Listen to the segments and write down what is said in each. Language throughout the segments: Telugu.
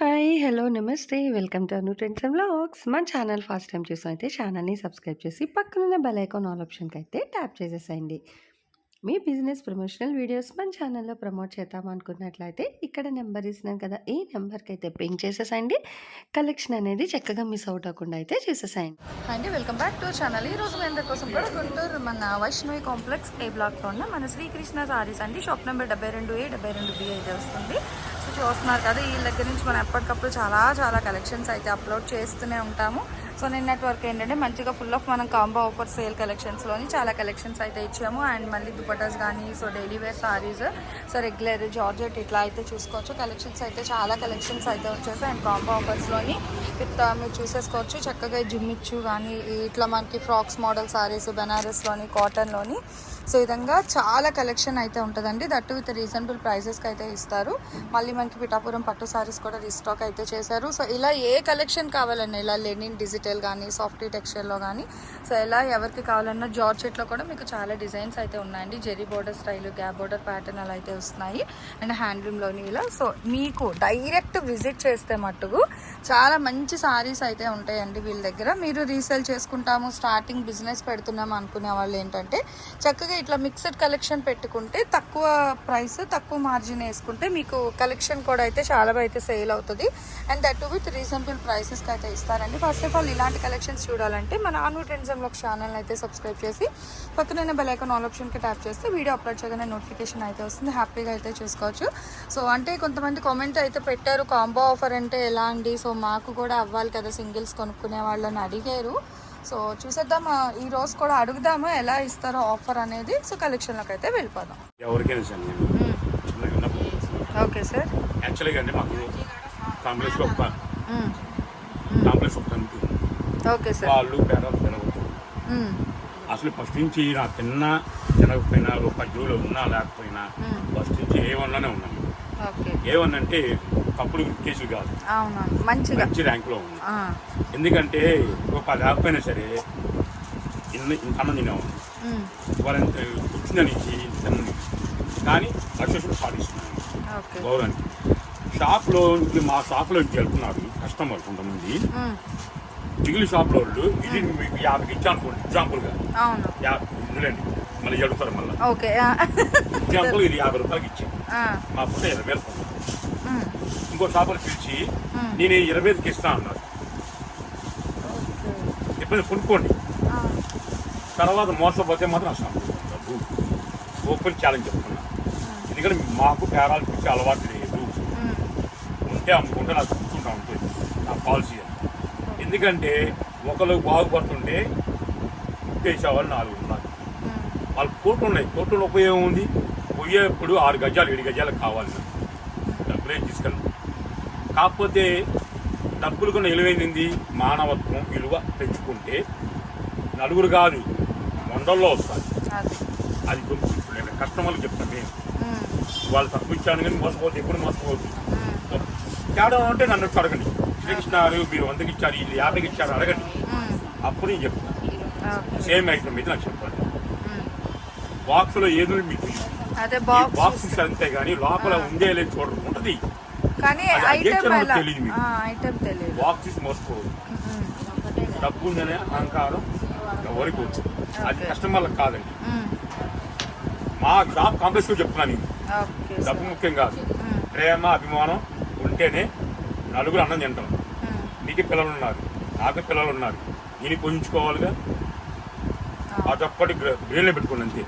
హాయ్! హలో! నమస్తే. Welcome to Anu trends and blogs మన ఛానల్ ఫస్ట్ టైం చూసాం అయితే ఛానల్‌ని సబ్స్క్రైబ్ చేసి పక్కనున్న బెల్ ఐకాన్ ఆల్ అయితే ట్యాప్ చేసేసేయండి. మీ బిజినెస్ ప్రమోషనల్ వీడియోస్ మన ఛానల్‌లో ప్రమోట్ చేద్దాం అనుకున్నట్లయితే ఇక్కడ నెంబర్ ఇస్తున్నాను కదా! ఈ నెంబర్కి అయితే పింక్ చేసేసేయండి. కలెక్షన్ అనేది చక్కగా మిస్ అవుట్ అవ్వకుండా అయితే చేసేసేయండి అండి వెల్కమ్ బ్యాక్ టు ఛానల్ ఈ రోజు మీ అందరి కోసం కూడా గుంటూరు మన వైష్ణవి కాంప్లెక్స్ ఏ బ్లాక్లో ఉన్న మన శ్రీకృష్ణ సారీస్ అండి షాప్ నెంబర్ డెబ్బై రెండు ఏ డెబ్బై రెండు బి అయితే వస్తుంది సో చూస్తున్నారు కదా వీళ్ళ దగ్గర నుంచి మనం ఎప్పటికప్పుడు చాలా చాలా కలెక్షన్స్ అయితే అప్లోడ్ చేస్తూనే ఉంటాము. సో నిన్నటి వరకు ఏంటంటే మంచిగా ఫుల్ ఆఫ్ మనం కాంబో ఆఫర్ సేల్ కలెక్షన్స్లోని చాలా కలెక్షన్స్ అయితే ఇచ్చాము. అండ్ మళ్ళీ దుపటాస్ కానీ so daily wear saris so regular georgette ఇట్లా అయితే చూసుకోవచ్చు. కలెక్షన్స్ అయితే చాలా కలెక్షన్స్ అయితే వచ్చేసాయి. అండ్ కాంబో ఆఫర్స్లోని ఇట్లా మీరు చూసేసుకోవచ్చు. చక్కగా జిమ్మిచ్చు కానీ ఇట్లా మనకి ఫ్రాక్స్ మోడల్ సారీస్ బెనారస్లోని కాటన్లోని సో ఈ విధంగా చాలా కలెక్షన్ అయితే ఉంటుందండి. దట్టు విత్ రీజనబుల్ ప్రైజెస్కి అయితే ఇస్తారు. మళ్ళీ మనకి పిఠాపురం పట్టు సారీస్ కూడా రీస్టాక్ అయితే చేశారు. సో ఇలా ఏ కలెక్షన్ కావాలన్నా ఇలా లెనిన్ డిజిటల్ కానీ సాఫ్ట్ టెక్స్చర్లో కానీ సో ఇలా ఎవరికి కావాలన్నా జార్జెట్లో కూడా మీకు చాలా డిజైన్స్ అయితే ఉన్నాయండి. Zari border style gap border pattern అలా అయితే వస్తున్నాయి. అండ్ హ్యాండ్లూమ్లోని ఇలా. సో మీకు డైరెక్ట్ విజిట్ చేస్తే మట్టుకు చాలా మంచి సారీస్ అయితే ఉంటాయండి వీళ్ళ దగ్గర. మీరు రీసేల్ చేసుకుంటాము స్టార్టింగ్ బిజినెస్ పెడుతున్నాము అనుకునే వాళ్ళు ఏంటంటే చక్కగా ఇట్లా మిక్స్డ్ కలెక్షన్ పెట్టుకుంటే తక్కువ ప్రైస్ తక్కువ మార్జిన్ వేసుకుంటే మీకు కలెక్షన్ కూడా అయితే చాలా అయితే సేల్ అవుతుంది. అండ్ దట్ విత్ రీజనబుల్ ప్రైసెస్కి అయితే ఇస్తారండి. ఫస్ట్ ఆఫ్ ఆల్ ఇలాంటి కలెక్షన్స్ చూడాలంటే మన ఆను ట్రెండ్స్ ఒక ఛానల్ అయితే సబ్స్క్రైబ్ చేసి పక్కన బెల్ ఐకాన్ ఆల్ ఆప్షన్కి ట్యాప్ చేస్తే వీడియో అప్లోడ్ చేయగానే నోటిఫికేషన్ అయితే వస్తుంది. హ్యాపీగా అయితే చూసుకోవచ్చు. సో అంటే కొంతమంది కామెంట్ అయితే పెట్టారు కాంబో ఆఫర్ అంటే ఎలా అండి? సో మాకు కూడా అవ్వాలి కదా సింగిల్స్ కొనుక్కునే వాళ్ళని అడిగారు. సో చూసేద్దాం ఈ రోజు కూడా అడుగుదాము ఎలా ఇస్తారో ఆఫర్ అనేది. సో కలెక్షన్లోకి అయితే వెళ్ళిపోదాం ఓకే సార్. యాక్చువల్గా అంటే మాకు కాంప్లెక్స్ ఒక కాంప్లెక్స్ ఒక కమిటీ ఉంది. Okay sir. వాళ్ళు పేదలు తినవద్దు అసలు ఫస్ట్ నుంచి నా తిన్న తినకపోయినా రూపాయి జోలు ఉన్నా లేకపోయినా ఫస్ట్ నుంచి ఏమన్నానే ఉన్నాను ఏమన్నంటే తప్పుడు కేసులు కాదు. అవునవును. మంచిగా. మంచి ర్యాంకులో ఉంది. ఎందుకంటే రూపాయి లేకపోయినా సరే ఇన్ని ఇంత అన్నం ఉమ్, వాళ్ళంత వచ్చిందని తిన్నది కానీ లక్ష్యం పాటిస్తున్నాను గౌరవానికి. షాప్లో ఇప్పుడు మా షాప్లో నుంచి వెళ్తున్నారు కస్టమర్ కొంతమంది. మిగిలిన షాప్లో వాళ్ళు ఇది మీకు యాభైకి ఇచ్చా అనుకోండి ఎగ్జాంపుల్గా అవును. యాభై ఇందులేండి మళ్ళీ చెడుతారు మళ్ళీ. ఎగ్జాంపుల్ ఇది యాభై రూపాయలకి ఇచ్చాను మా పుట్ట ఇరవై వేలు ఇంకో షాపులో పిలిచి. నేను ఇరవై ఐదుకి ఇస్తా అన్నారు. ఎప్పుడైనా కొనుక్కోండి. తర్వాత మోసపోతే మాత్రం అసలు డబ్బు. ఓపెన్ ఛాలెంజ్ చెప్తున్నా. ఎందుకంటే మాకు పేరాలు పిలిచే అలవాటు లేదు. ఉంటే అమ్ముకుంటే నాకు చూసుకుంటా ఉంటుంది నా పాలసీ ఎందుకంటే ఒకరు బాగుపడుతుంటే ఉట్టేసేవాళ్ళు నాలుగు ఉన్నారు వాళ్ళు కోట్లు ఉన్నాయి. కోట్ల ఉపయోగం ఉంది. పోయేప్పుడు ఆరు గజాలు ఏడు గజాలు కావాలి. నాకు. డబ్బులే తీసుకెళ్ళి కాకపోతే డబ్బులు కొన్న విలువైంది మానవత్వం విలువ పెంచుకుంటే నలుగురు కాదు వందల్లో వస్తారు అది కొంచెం నేను కస్టమర్లు చెప్తాను నేను వాళ్ళు తక్కువ ఇచ్చాను కానీ మోసపోతే ఎప్పుడు మోసపోవద్దు. తేడా ఉంటే నన్ను వచ్చి అడగండి. శ్రీకృష్ణ గారు మీరు వందకి ఇచ్చారు ఇది యాభైకి ఇచ్చారు అడగండి. అప్పుడు నేను చెప్తాను. సేమ్ ఐటమ్ ఇది నాకు చెప్పండి ఉమ్. బాక్స్లో ఏదో మీకు బాక్స్ అంతే కానీ లోపల ఉందే లేదు చూడరు. ఉంటది. కానీ ఐటమ్ తెలియదు. ఐటమ్ మోసపోవద్దు ఉమ్, డబ్బు ఉందనే అహంకారం ఎవరికి వచ్చు అది. కస్టమర్లకు కాదండి. మా షాప్ కాంప్లెక్స్ చెప్తున్నాను డబ్బు ముఖ్యం కాదు. ప్రేమ అభిమానం ఉంటేనే నలుగురు అన్నం తింటాం. నీకు పిల్లలు ఉన్నారు. నాకు పిల్లలు ఉన్నారు. నేను పొంచుకోవాలిగా అదొక్కటి బ్రెయిన్లో పెట్టుకోండి అంతే.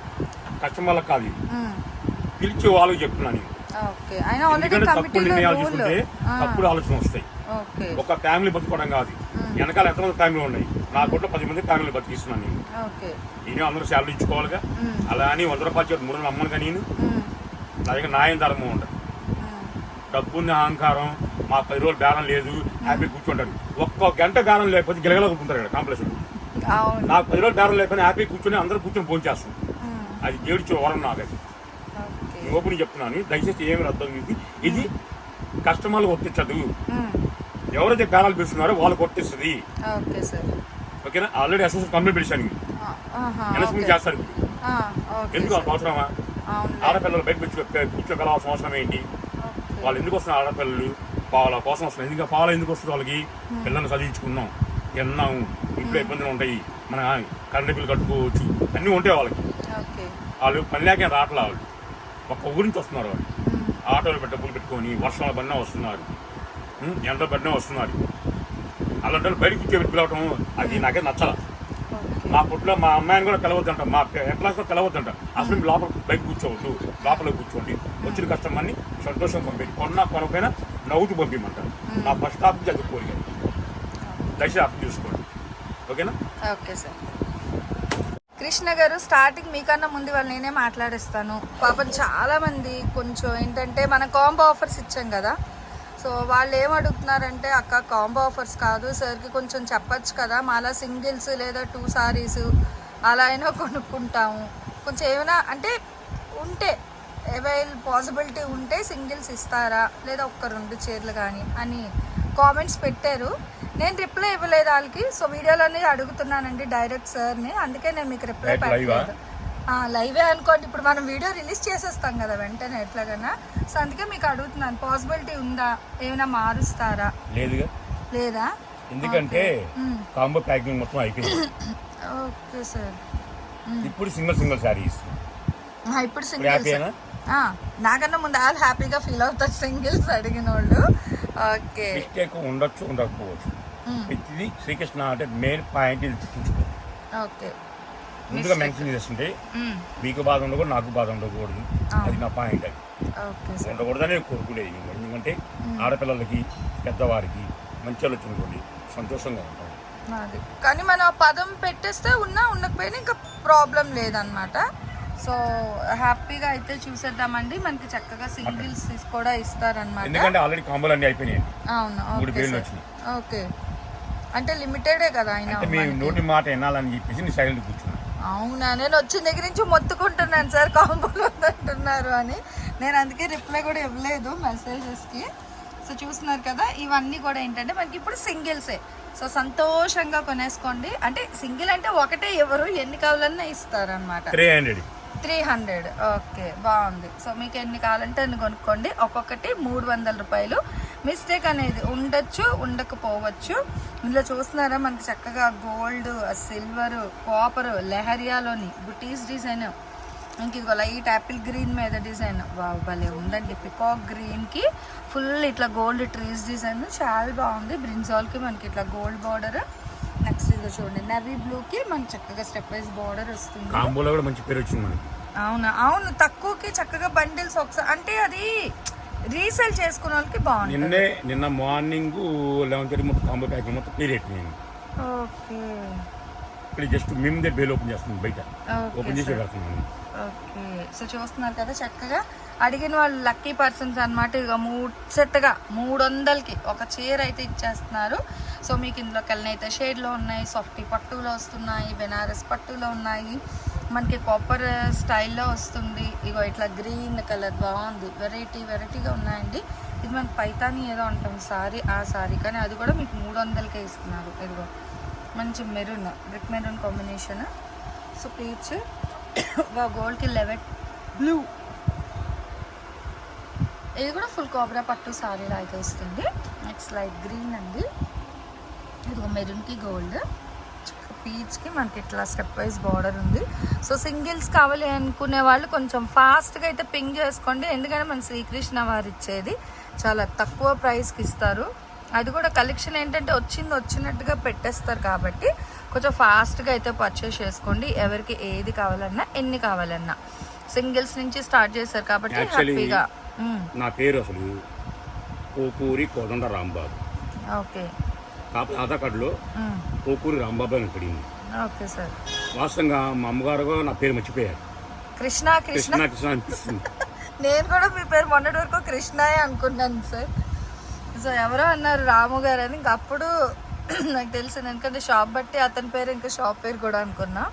కస్టమర్లకు కాదు పిలిచి వాళ్ళకి చెప్తున్నాను నేను. ఓకే. ఆయన ఆల్రెడీ ఎందుకంటే తప్పుడు కమిటీలో నిర్ణయాలు రూల్ తీసుకుంటే తప్పుడు ఆలోచన వస్తాయి. ఓకే. ఒక ఫ్యామిలీ బతుకోవడం కాదు. వెనకాల ఎంతమంది ఫ్యామిలీ ఉన్నాయి? నా కూడా పది మంది ఫ్యామిలీ బతికిస్తున్నాను నేను. ఓకే. నేను అందరూ శాలరీ ఇచ్చుకోవాలిగా. అలా అని వంద రూపాయలు చేతి మూడు వందలు అమ్మనుగా నేను. నా దగ్గర న్యాయం ధర్మం ఉండదు డబ్బు ఉంది అహంకారం మా పది రోజులు బేరం లేదు హ్యాపీ కూర్చుంటారు. ఒక్క గంట బేరం లేకపోతే గిలగల కూర్చుంటారు ఇక్కడ కాంప్లెక్స్ అవును. నాకు పది రోజులు బేరం లేకపోతే హ్యాపీ కూర్చొని అందరూ కూర్చొని ఫోన్ చేస్తాం అది దేవుడిచ్చిన వరం నాకు అది ఓపెన్ చెప్తున్నాను. దయచేసి ఏమి అర్థం ఇది ఇది కస్టమర్లు కొట్టించదు. ఎవరైతే బేరాలు పిలుస్తున్నారో వాళ్ళు కొట్టిస్తుంది. ఓకేనా? ఆల్రెడీ అసోసియేషన్ కంప్లైంట్ పిలిచాను ఓకే. చేస్తారు. ఎందుకు అవసరమా? ఆడపిల్లలు బయట కూర్చో కూర్చోగల అవసరం ఏంటి. వాళ్ళు ఎందుకు వస్తున్నారు ఆడపిల్లలు? పాల కోసం వస్తుంది ఎందుకంటే పాల ఎందుకు వస్తుంది వాళ్ళకి? పిల్లల్ని చదివించుకున్నాం. తిన్నాం ఇంట్లో ఇబ్బందులు ఉంటాయి. మన కరెంట్ బిల్లు కట్టుకోవచ్చు. అన్నీ ఉంటాయి వాళ్ళకి. వాళ్ళు పని లేక రావట్లే వాళ్ళు. ఒక్క ఊరి నుంచి వస్తున్నారు వాళ్ళు. ఆటోలు పెట్టి డబ్బులు పెట్టుకొని వర్షాల పడినా వస్తున్నారు. ఉం, ఎండలు పడినా వస్తున్నారు. అలాంటి వాళ్ళు బయట కూర్చోబెట్టి పిలవటం అది నాకే నచ్చల. మా పుట్లో మా అమ్మాయిని కూడా పిలవద్దంట మా ఎంప్లాయీస్ కూడా పిలవద్దంట అసలు లోపల బయట కూర్చోవద్దు లోపల కూర్చోండి. వచ్చిన కస్టమర్ని సంతోషం పంపేది కొన్నా కొనకపోయినా నవ్వుతూ పంపించమంటారు నా ఫస్ట్ స్టాప్ నుంచి అది కోరిక దయచేసి అర్థం చేసుకోండి. ఓకేనా? Okay sir. కృష్ణ గారు స్టార్టింగ్ మీకన్నా ముందు వాళ్ళు నేనే మాట్లాడిస్తాను. పాపం చాలా మంది కొంచెం ఏంటంటే మన కాంబో ఆఫర్స్ ఇచ్చాం కదా. సో వాళ్ళు ఏం అడుగుతున్నారంటే అక్క కాంబో ఆఫర్స్ కాదు. సార్కి కొంచెం చెప్పచ్చు కదా. మాలా సింగిల్స్ లేదా టూ సారీస్ అలా అయినా కొనుక్కుంటాము. కొంచెం ఏమైనా అంటే ఉంటే అవైల్ పాసిబిలిటీ ఉంటే సింగిల్స్ ఇస్తారా? లేదా ఒక్క రెండు చీరలు కానీ అని. కామెంట్స్ పెట్టారు. నేను రిప్లై ఇవ్వలేదు వాళ్ళకి. సో వీడియోలోనే అడుగుతున్నానండి డైరెక్ట్ సార్ని. అందుకే నేను మీకు రిప్లై? పెట్టలేదు. లైవే అనుకోండి. ఇప్పుడు మనం వీడియో రిలీజ్ చేసేస్తాం కదా వెంటనే ఎట్లాగన్నా. సో అందుకే మీకు అడుగుతున్నాను. పాసిబిలిటీ ఉందా? ఏమైనా మారుస్తారా? లేదుగా. లేదా? ఎందుకంటే. కాంబో ప్యాకింగ్ మొత్తం అయిపోయింది. Okay sir. ఇప్పుడు సింగిల్ సింగిల్ ఇస్తుంది ఇప్పుడు హ్యాపీనా నాకన్నా ముందు వాళ్ళు హ్యాపీగా ఫీల్ అవుతారు సింగిల్స్ అడిగిన వాళ్ళు మిస్టేక్ ఉండొచ్చు ఉండకపోవచ్చు. ప్రతిదీ శ్రీకృష్ణ అంటే మెయిన్ పాయింట్ ఇది ముందుగా మెన్షన్ చేస్తుంటే మీకు బాధ ఉండకూడదు నాకు బాధ ఉండకూడదు. అది నా పాయింట్ అది. ఉండకూడదని నేను కోరుకునేది ఎందుకంటే ఆడపిల్లలకి పెద్దవారికి మంచి ఆలోచన అనుకోండి సంతోషంగా ఉంటాం కానీ మనం ఆ పదం పెట్టేస్తే ఉన్నా ఉండకపోయినా ఇంకా ప్రాబ్లం లేదనమాట సో హ్యాపీగా అయితే చూసేద్దామండి. మనకి చక్కగా సింగిల్స్ కూడా ఇస్తారనమాట ఎందుకంటే ఆల్రెడీ కాంబోలు అన్నీ అయిపోయినాయి. అవును ఓకే అంటే లిమిటెడే కదా ఆయన మీ నోటి మాట వినాలని చెప్పేసి సైలెంట్ కూర్చున్నాను అవునా నేను వచ్చిన దగ్గర నుంచి మొత్తుకుంటున్నాను సార్ కాంబోలో అంటున్నారు అని. నేను అందుకే రిప్లై కూడా ఇవ్వలేదు మెసేజెస్కి సో చూస్తున్నారు కదా ఇవన్నీ కూడా ఏంటంటే మనకి ఇప్పుడు సింగిల్సే. సో సంతోషంగా కొనేసుకోండి. అంటే సింగిల్ అంటే ఒకటే ఎవరు ఎన్ని కావాలన్నా ఇస్తారనమాట three hundred. Three hundred. Okay బాగుంది. సో మీకు ఎన్ని కావాలంటే అన్ని కొనుక్కోండి. ఒక్కొక్కటి మూడు వందల రూపాయలు. మిస్టేక్ అనేది ఉండొచ్చు ఉండకపోవచ్చు. ఇందులో చూస్తున్నారా మనకి చక్కగా గోల్డ్ సిల్వర్ కాపర్ లెహరియాలోని బుటీస్ డిజైన్. ఇంక ఇదిగో లైట్ యాపిల్ గ్రీన్ మీద డిజైన్. బాబు భలే ఉందండి. పికాక్ గ్రీన్కి ఫుల్ ఇట్లా గోల్డ్ ట్రీస్ డిజైన్. చాలా బాగుంది. బ్రిన్జాల్కి మనకి ఇట్లా గోల్డ్ బార్డర్. ఇదిగో చూడండి. నవీ బ్లూకి మనకి చక్కగా స్టెప్ వైజ్ బార్డర్ వస్తుంది. కాంబోలో కూడా మంచి పేరు వచ్చింది మనకి. అవును? అవును తక్కువకి చక్కగా బండిల్స్ ఒకసారి అంటే అది రీసేల్ చేసుకున్న వాళ్ళకి బాగుంటుంది. నిన్నే నిన్న మార్నింగ్ లెవెన్ థర్టీ మొత్తం కాంబో ప్యాకింగ్ మొత్తం క్లియర్ అయిపోయింది ఓకే. ఇప్పుడు జస్ట్ మేము దగ్గర బేల్ ఓపెన్ చేస్తుంది బయట. ఓపెన్ చేసి పెడుతున్నాను ఓకే. సో చూస్తున్నారు కదా చక్కగా అడిగిన వాళ్ళు లక్కీ పర్సన్స్ అనమాట ఇక మూడు సెట్గా మూడు వందలకి ఒక చీర అయితే ఇచ్చేస్తున్నారు. సో మీకు ఇందులో అయితే షేడ్లో ఉన్నాయి సాఫ్టీ పట్టులో వస్తున్నాయి బెనారస్ పట్టులో ఉన్నాయి. మనకి కాపర్ స్టైల్లో వస్తుంది. ఇగో ఇట్లా గ్రీన్ కలర్ బాగుంది. వెరైటీ వెరైటీగా ఉన్నాయండి. ఇది మనకి పైతాని ఏదో అంటాం సారీ ఆ సారీ. కానీ అది కూడా మీకు మూడు వందలకే ఇస్తున్నారు. ఇదిగో మంచి maroon brick maroon combination so peach గోల్డ్కి లెవెట్ బ్లూ. ఇది కూడా ఫుల్ కోబ్రా పట్టు సారీ లాగా ఇస్తుంది నెక్స్ట్ లైట్ గ్రీన్ అండి. మెరూన్కి గోల్డ్ పీచ్కి మనకి ఇట్లా స్టెప్ వైజ్ బార్డర్ ఉంది. సో సింగిల్స్ కావాలి అనుకునే వాళ్ళు కొంచెం ఫాస్ట్గా అయితే పింగ్ చేసుకోండి. ఎందుకంటే మన శ్రీకృష్ణ వారు ఇచ్చేది చాలా తక్కువ ప్రైస్కి ఇస్తారు. అది కూడా కలెక్షన్ ఏంటంటే వచ్చింది వచ్చినట్టుగా పెట్టేస్తారు కాబట్టి కొంచెం ఫాస్ట్గా అయితే పర్చేస్ చేసుకోండి. ఎవరికి ఏది కావాలన్నా ఎన్ని కావాలన్నా. సింగిల్స్ నుంచి స్టార్ట్ చేశారు కాబట్టి హ్యాపీగా. నా పేరు అసలు కోకూరి కోదండ రాంబాబు ఓకే. కాకపోతే ఆధార్ కార్డులో. కోకూరి రాంబాబు అని పడింది ఓకే సార్. వాస్తవంగా మా అమ్మగారు నా పేరు మర్చిపోయారు. కృష్ణ కృష్ణ. కృష్ణ కృష్ణ అనిపిస్తుంది. నేను కూడా మీ పేరు మొన్నటి వరకు కృష్ణయే అనుకున్నాను సార్. సో ఎవరో అన్నారు రాము గారు అని. ఇంక అప్పుడు నాకు తెలిసింది ఎందుకంటే షాప్ బట్టి అతని పేరు ఇంకా షాప్ పేరు కూడా అనుకున్నా.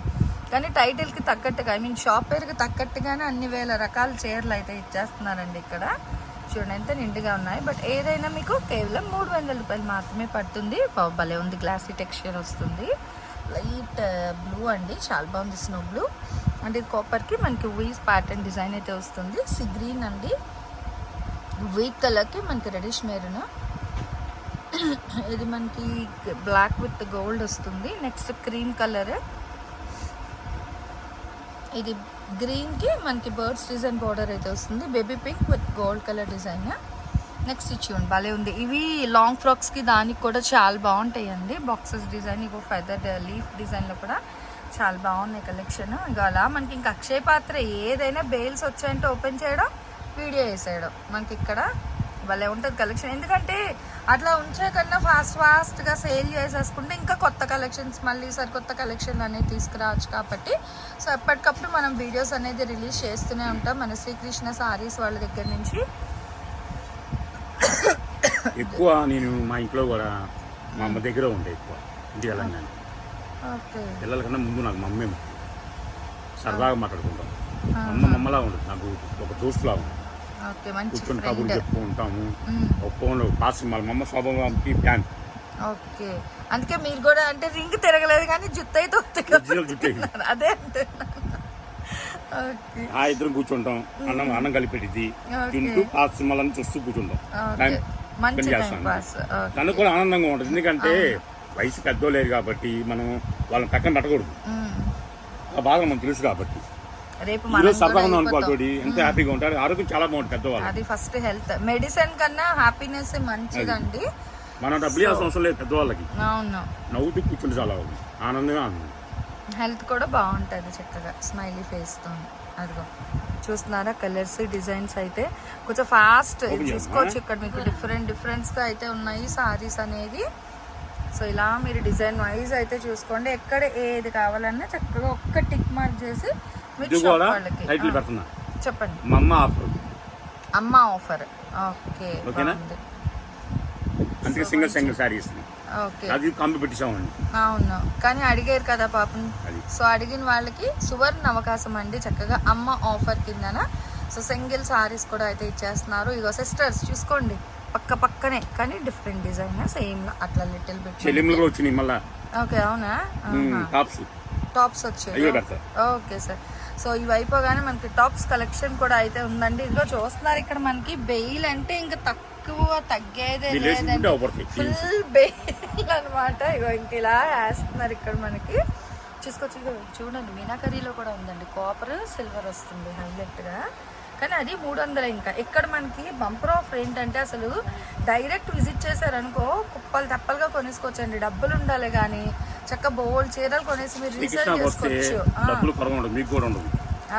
కానీ టైటిల్కి తగ్గట్టుగా ఐ మీన్ షాప్ పేరుకి తగ్గట్టుగానే అన్ని వేల రకాల చీరలు అయితే ఇచ్చేస్తున్నారండి ఇక్కడ. చూడండి ఎంత నిండుగా ఉన్నాయి. బట్ ఏదైనా మీకు కేవలం మూడు వందల రూపాయలు మాత్రమే పడుతుంది. భలే ఉంది గ్లాసీ టెక్స్చర్ వస్తుంది. లైట్ బ్లూ అండి చాలా బాగుంది స్నో బ్లూ. అంటే కాపర్కి మనకి వీస్ ప్యాటర్న్ డిజైన్ అయితే వస్తుంది. సి గ్రీన్ అండి. వైట్ కలర్కి మనకి రెడిష్ మెరూన్. ఇది మనకి బ్లాక్ విత్ గోల్డ్ వస్తుంది. Next cream colour. ఇది గ్రీన్కి మనకి బర్డ్స్ డిజైన్ బార్డర్ అయితే వస్తుంది. Baby pink with gold colour design. Next ఇచ్చి ఉంది భలే ఉంది. ఇవి లాంగ్ ఫ్రాక్స్కి దానికి కూడా చాలా బాగుంటాయి అండి బాక్సెస్ డిజైన్ ఇగో ఫెదర్ లీఫ్ డిజైన్లో కూడా చాలా బాగున్నాయి కలెక్షన్. ఇక అలా మనకి ఇంకా అక్షయ పాత్ర ఏదైనా బేల్స్ వచ్చాయంటే ఓపెన్ చేయడం వీడియో వేసేయడం. మనకి ఇక్కడ భలే ఉంటుంది కలెక్షన్ ఎందుకంటే అట్లా ఉంచే కన్నా ఫాస్ట్ ఫాస్ట్గా సేల్ చేసేసుకుంటే ఇంకా కొత్త కలెక్షన్స్ మళ్ళీ సరి కొత్త కలెక్షన్ అనేది తీసుకురావచ్చు కాబట్టి. సో ఎప్పటికప్పుడు మనం వీడియోస్ అనేది రిలీజ్ చేస్తూనే ఉంటాం. మన శ్రీకృష్ణ సారీస్ వాళ్ళ దగ్గర నుంచి. ఎక్కువ నేను మా ఇంట్లో కూడా మా అమ్మ దగ్గర ఉండే ఎక్కువ ఇంటికి వెళ్ళంగానే పిల్లల కన్నా ముందు నాకు మమ్మే. సరదాగా మాట్లాడుకుంటాం. అమ్మ మమ్మలా ఉండదు నాకు ఒక దోస్తులా ఉంది. మంచి కూర్చొని కబుర్లు ఒక ఫోన్ పాస్ వాళ్ళ మమ్మ స్వభావంకి ఫ్యాన్ ఓకే. అందుకే మీరు కూడా అంటే రింగ్ తిరగలేదు కానీ జుత్తు అయితే. అదే ఓకే. ఆ ఇద్దరం కూర్చుంటాం. అన్నం అన్నం కలిపెట్టింది. తింటూ ఆ సినిమాలను చూస్తూ కూర్చుంటాం. తనకు కూడా ఆనందంగా ఉంటుంది. ఎందుకంటే వయసు పెద్దోలేరు కాబట్టి మనం వాళ్ళని పక్కన పెట్టకూడదు. ఆ బాధ మనకు తెలుసు కాబట్టి. రేపు మనం సరదాగా కూడా ఉన్నాం అనుకో అయిపోతాం. తోటి ఎంత హ్యాపీగా ఉంటారు ఆరోగ్యం చాలా బాగుంటుంది పెద్దవాళ్ళు. అది ఫస్ట్ హెల్త్. మెడిసిన్ కన్నా హ్యాపీనెస్ మంచిదండి. మనం డబ్బులు ఇవ్వాల్సిన అవసరం లేదు పెద్దవాళ్ళకి. అవును. నవ్వుతూ కూర్చుంటే చాలా ఆనందంగా హెల్త్ కూడా బాగుంటుంది చక్కగా. స్మైలీ ఫేస్తో అదిగో. చూస్తున్నారా కలర్స్ డిజైన్స్ అయితే. కొంచెం ఫాస్ట్. చూసుకోవచ్చు ఇక్కడ మీకు. డిఫరెంట్ డిఫరెంట్స్గా అయితే ఉన్నాయి సారీస్ అనేది. సో ఇలా మీరు డిజైన్ వైజ్ అయితే చూసుకోండి. ఎక్కడ ఏది కావాలన్నా చక్కగా ఒక్క టిక్ మార్క్ చేసి ఇది కూడా టైటిల్ పెడుతున్నా. చెప్పండి. మా అమ్మ ఆఫర్ అమ్మ ఆఫర్ ఓకే ఓకేనా? అందుకే సింగిల్ సింగిల్ ఇస్తుంది ఓకే. అది అవును. కానీ అడిగారు కదా పాపం. సో అడిగిన వాళ్ళకి సువర్ణ అవకాశం అండి. చక్కగా అమ్మ ఆఫర్ కిందన. సో సింగిల్ సారీస్ కూడా అయితే ఇచ్చేస్తున్నారు. ఇగో సిస్టర్స్ చూసుకోండి. పక్క పక్కనే కానీ డిఫరెంట్ డిజైన్ సేమ్ అట్లా లిటిల్ బిట్ వచ్చినాయి మళ్ళా. ఓకే అవునా? టాప్స్ టాప్స్ వచ్చాయి. ఓకే సార్ సో ఇవి అయిపోగానే మనకి టాప్స్ కలెక్షన్ కూడా అయితే ఉందండి. ఇదిగో చూస్తున్నారు ఇక్కడ మనకి బెయిల్ అంటే ఇంకా తక్కువ తగ్గేదే లేదండి. ఫుల్ బెయిల్ అనమాట ఇగో ఇంక ఇలా వేస్తున్నారు ఇక్కడ మనకి. చూసుకోవచ్చు ఇగో చూడండి మీనాకరీలో కూడా ఉందండి. కాపర్ సిల్వర్ వస్తుంది హైలైట్గా కానీ అది మూడు వందలు ఇంకా. ఇక్కడ మనకి బంపర్ ఆఫర్ ఏంటంటే అసలు డైరెక్ట్ విజిట్ చేశారనుకో కుప్పలు తప్పలుగా కొనేసుకోవచ్చండి. డబ్బులు ఉండాలి కానీ చక్క బోల్ చీరలు కొనేసి మీరు రీసేల్ చేసుకోవచ్చు. డబ్బులు ఉండదు మీకు కూడా ఉండదు.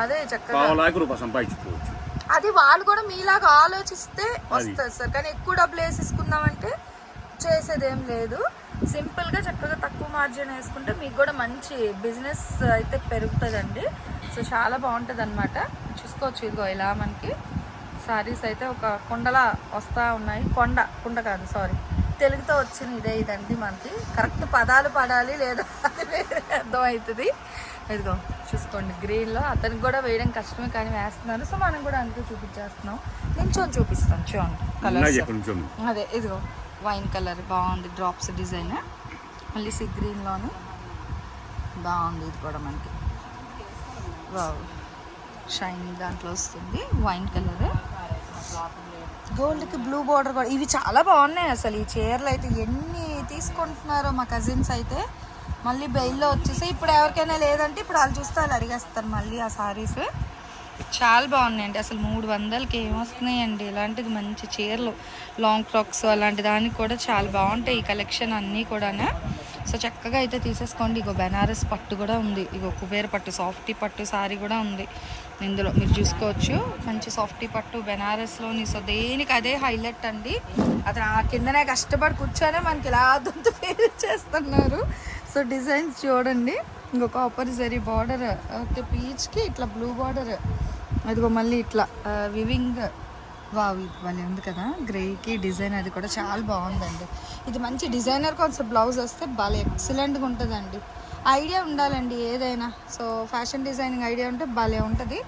అదే చక్కగా. పావులాకి రూపాయి సంపాదించుకోవచ్చు. అది వాళ్ళు కూడా మీలాగా ఆలోచిస్తే వస్తుంది సార్. కానీ ఎక్కువ డబ్బులు వేసేసుకుందామంటే చేసేదేం లేదు. సింపుల్గా చక్కగా తక్కువ మార్జిన్ వేసుకుంటే మీకు కూడా మంచి బిజినెస్ అయితే పెరుగుతుందండి. సో చాలా బాగుంటుంది అనమాట చూసుకోవచ్చు ఇదిగో ఇలా మనకి. సారీస్ అయితే ఒక కొండలా వస్తూ ఉన్నాయి. కొండ కొండ కాదు సారీ తెలుగుతో వచ్చిన ఇదే ఇదండి మనకి. కరెక్ట్ పదాలు పడాలి లేదా అది వేరే అర్థం అవుతుంది ఇదిగో చూసుకోండి గ్రీన్లో అతనికి కూడా వేయడం కష్టమే కానీ వేస్తున్నారు సో మనం కూడా అందుకే చూపించేస్తున్నాం. నించొని చూపిస్తాం చూడండి కలర్స్ అదే ఇదిగో వైన్ కలర్ బాగుంది డ్రాప్స్ డిజైన్. మళ్ళీ సీ గ్రీన్లోను. బాగుంది ఇది కూడా మనకి. వావ్ షైనీ దాంట్లో వస్తుంది వైన్ కలర్. గోల్డ్కి బ్లూ బార్డర్ కూడా. ఇవి చాలా బాగున్నాయి అసలు. ఈ చీరలు అయితే ఎన్ని తీసుకుంటున్నారో మా కజిన్స్ అయితే. మళ్ళీ బెయిల్లో వచ్చేసి ఇప్పుడు ఎవరికైనా లేదంటే ఇప్పుడు వాళ్ళు చూస్తే వాళ్ళు అడిగేస్తారు మళ్ళీ ఆ సారీస్ చాలా బాగున్నాయండి. అసలు మూడు వందలకి ఏమొస్తున్నాయండి? ఇలాంటిది మంచి చీరలు. లాంగ్ ఫ్రాక్స్ అలాంటి దానికి కూడా చాలా బాగుంటాయి ఈ కలెక్షన్ అన్నీ కూడా సో చక్కగా అయితే తీసేసుకోండి. ఇగో బెనారస్ పట్టు కూడా ఉంది. ఇగో కుబేర పట్టు సాఫ్టీ పట్టు సారీ కూడా ఉంది. ఇందులో మీరు చూసుకోవచ్చు. మంచి సాఫ్టీ పట్టు బెనారస్లోని సో దేనికి అదే హైలైట్ అండి. అతను ఆ కిందనే కష్టపడి కూర్చొనే మనకి ఇలా దొంత పేరు చేస్తున్నారు. సో డిజైన్స్ చూడండి. ఇంకొక కాపర్ జరీ బార్డర్ ఓకే పీచ్కి ఇట్లా బ్లూ బార్డర్ అదిగో మళ్ళీ ఇట్లా వివింగ్ వావ్ ఇది భలే ఉంది కదా. గ్రేకి డిజైన్ అది కూడా చాలా బాగుందండి. ఇది మంచి డిజైనర్ కొంచెం బ్లౌజ్ వస్తే భలే ఎక్సలెంట్గా ఉంటుందండి. ఐడియా ఉండాలండి ఏదైనా. సో ఫ్యాషన్ డిజైనింగ్ ఐడియా ఉంటే భలే ఉంటుంది.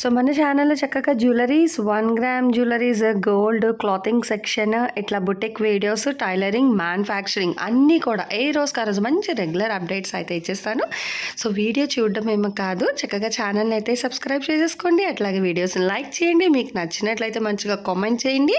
సో మన ఛానల్లో చక్కగా jewelleries one gram jewelleries gold clothing section ఇట్లా బుటెక్ వీడియోస్ టైలరింగ్ మ్యానుఫ్యాక్చరింగ్ అన్నీ కూడా ఏ రోజుకి ఆ రోజు మంచి రెగ్యులర్ అప్డేట్స్ అయితే ఇచ్చేస్తాను. సో వీడియో చూడడం ఏమో కాదు. చక్కగా ఛానల్ని అయితే సబ్స్క్రైబ్ చేసేసుకోండి. అట్లాగే వీడియోస్ని లైక్ చేయండి. మీకు నచ్చినట్లయితే మంచిగా కామెంట్ చేయండి.